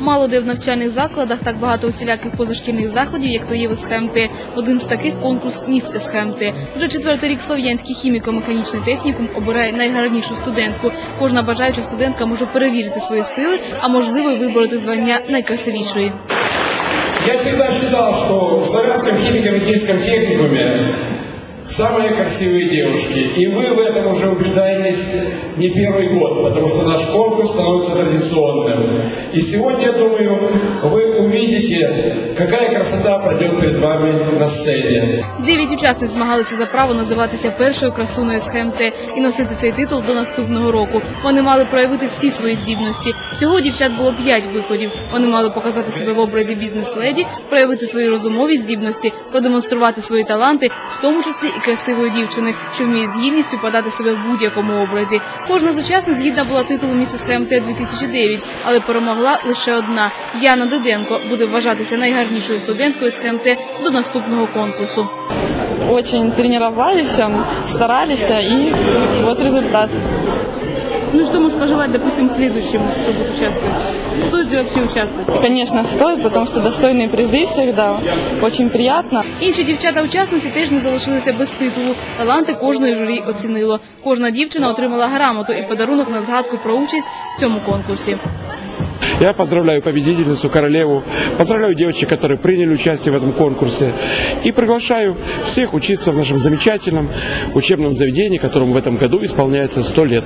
Мало де в навчальних закладах так багато усіляких позашкільних заходів, як то є в СХМТ. Один з таких конкурс Міс СХМТ. Вже четвертий рік Слов'янський хіміко-механічний технікум обирає найгарнішу студентку. Кожна бажаюча студентка може перевірити свої сили, а можливо й вибороти звання найкрасивішої. Я всегда считал, что в славянском химико-медицинском техникуме самые красивые девушки. И вы в этом уже убеждаетесь не первый год, потому что наш конкурс становится традиционным. И сегодня, я думаю, вы увидите, какая красота пройдет перед вами на сцене. Дев'ять учасниць змагалися за право називатися першою красуною СХМТ і носити цей титул до наступного року. Вони мали проявити всі свої здібності. Всього дівчат було п'ять виходів. Вони мали показати себе в образі бізнес-леді, проявити свої розумові здібності, продемонструвати свої таланти, в тому числі і красивої дівчини, що вміє з гідністю подати себе в будь-якому образі. Кожна з учасниць гідна була титулу місіс ХМТ 2009, але перемогла лише одна. Яна Диденко буде вважатися найгарнішою студенткою з ХМТ до наступного конкурсу. Очень тренировались, старались, и вот результат. Ну что можешь пожелать, допустим, следующим, кто будет участвовать? Стоит ли вообще участвовать? Конечно, стоит, потому что достойные призы всегда. Очень приятно. Інші дівчата-учасниці теж не залишилися без титулу. Таланти кожної журі оцінило. Кожна дівчина отримала грамоту і подарунок на згадку про участь в цьому конкурсі. Я поздравляю победительницу, королеву, поздравляю девочек, которые приняли участие в этом конкурсе и приглашаю всех учиться в нашем замечательном учебном заведении, которому в этом году исполняется 100 лет.